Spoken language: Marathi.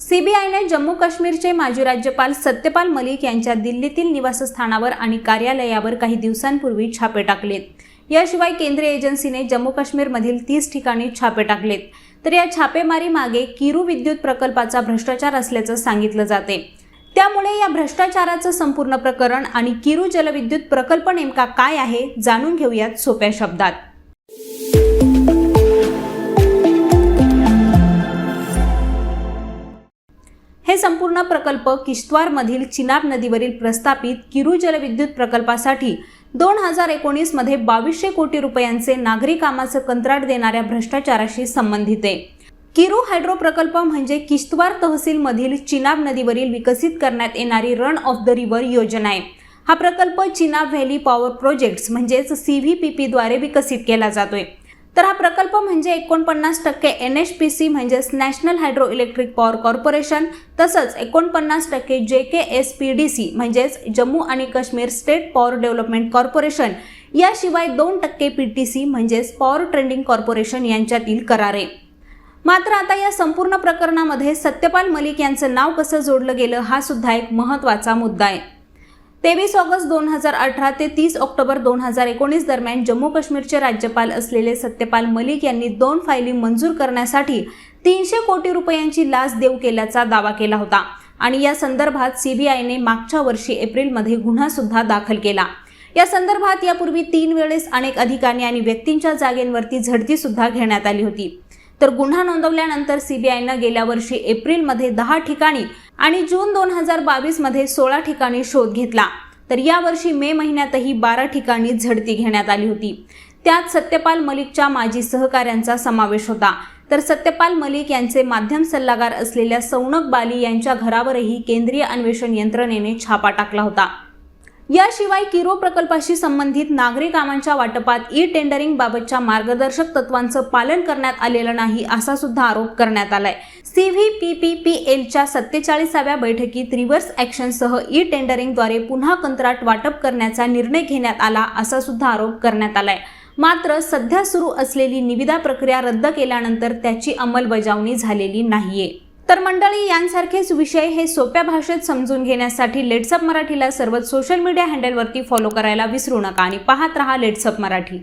सीबीआयने जम्मू काश्मीरचे माजी राज्यपाल सत्यपाल मलिक यांच्या दिल्लीतील निवासस्थानावर आणि कार्यालयावर काही दिवसांपूर्वी छापे टाकलेत. याशिवाय केंद्रीय एजन्सीने जम्मू काश्मीरमधील तीस ठिकाणी छापे टाकलेत. तर या छापेमारी मागे किरू विद्युत प्रकल्पाचा भ्रष्टाचार असल्याचं सांगितलं जाते. त्यामुळे या भ्रष्टाचाराचं संपूर्ण प्रकरण आणि किरू जलविद्युत प्रकल्प नेमका काय आहे जाणून घेऊयात सोप्या शब्दात. संपूर्ण प्रकल्प किश्तवारमधील चिनाब नदीवरील प्रस्थापित किरू जलविद्युत प्रकल्पासाठी दोन हजार एकोणीसमध्ये बावीसशे कोटी रुपयांचे नागरी कामाचं कंत्राट देणाऱ्या भ्रष्टाचाराशी संबंधित आहे. किरू हायड्रो प्रकल्प म्हणजे किश्तवार तहसीलमधील चिनाब नदीवरील विकसित करण्यात येणारी रन ऑफ द रिव्हर योजना आहे. हा प्रकल्प चिनाब व्हॅली पॉवर प्रोजेक्ट्स म्हणजेच सी व्ही पी पीद्वारे विकसित केला जातोय. तर हा प्रकल्प म्हणजे एकोणपन्नास टक्के एन एच पी सी म्हणजेच national hydro electric power corporation तसंच एकोणपन्नास टक्के J K S P D C म्हणजेच जम्मू आणि Kashmir state power development corporation याशिवाय दोन टक्के पी टी सी म्हणजेच पॉवर ट्रेंडिंग कॉर्पोरेशन यांच्यातील करारे. मात्र आता या संपूर्ण प्रकरणामध्ये सत्यपाल मलिक यांचं नाव कसं जोडलं गेलं हा सुद्धा एक महत्त्वाचा मुद्दा आहे. तेवीस ऑगस्ट दोन हजार अठरा ते तीस ऑक्टोबर दोन हजार एकोणीस दरम्यान जम्मू काश्मीरचे राज्यपाल असलेले सत्यपाल मलिक यांनी दोन फायली मंजूर करण्यासाठी तीनशे कोटी रुपयांची लाच देऊ केल्याचा दावा केला होता. आणि या संदर्भात सीबीआयने मागच्या वर्षी एप्रिलमध्ये गुन्हा सुद्धा दाखल केला. या संदर्भात यापूर्वी तीन वेळेस अनेक अधिकारी आणि व्यक्तींच्या जागेंवरती झडती सुद्धा घेण्यात आली होती. तर गुन्हा नोंदवल्यानंतर सीबीआयनं गेल्या वर्षी एप्रिलमध्ये दहा ठिकाणी आणि जून दोन हजार बावीसमध्ये सोळा ठिकाणी शोध घेतला. तर यावर्षी मे महिन्यातही बारा ठिकाणी झडती घेण्यात आली होती. त्यात सत्यपाल मलिकच्या माजी सहकाऱ्यांचा समावेश होता. तर सत्यपाल मलिक यांचे माध्यम सल्लागार असलेल्या सौनक बाली यांच्या घरावरही केंद्रीय अन्वेषण यंत्रणेने छापा टाकला होता. याशिवाय किरो प्रकल्पाशी संबंधित नागरी कामांच्या वाटपात ई टेंडरिंग बाबतच्या मार्गदर्शक तत्वांचं पालन करण्यात आलेलं नाही असा सुद्धा आरोप करण्यात आलाय. C V P P P एलच्या सत्तेचाळीसाव्या बैठकीत रिव्हर्स ॲक्शनसह ई टेंडरिंगद्वारे पुन्हा कंत्राट वाटप करण्याचा निर्णय घेण्यात आला असा सुद्धा आरोप करण्यात आलाय. मात्र सध्या सुरू असलेली निविदा प्रक्रिया रद्द केल्यानंतर त्याची अंमलबजावणी झालेली नाहीये. तर मंडळी यांसारखेच विषय हे सोप्या भाषेत समजून घेण्यासाठी लेट्सअप मराठीला सर्वच सोशल मीडिया हँडलवरती फॉलो करायला विसरू नका आणि पाहत रहा लेट्सअप मराठी.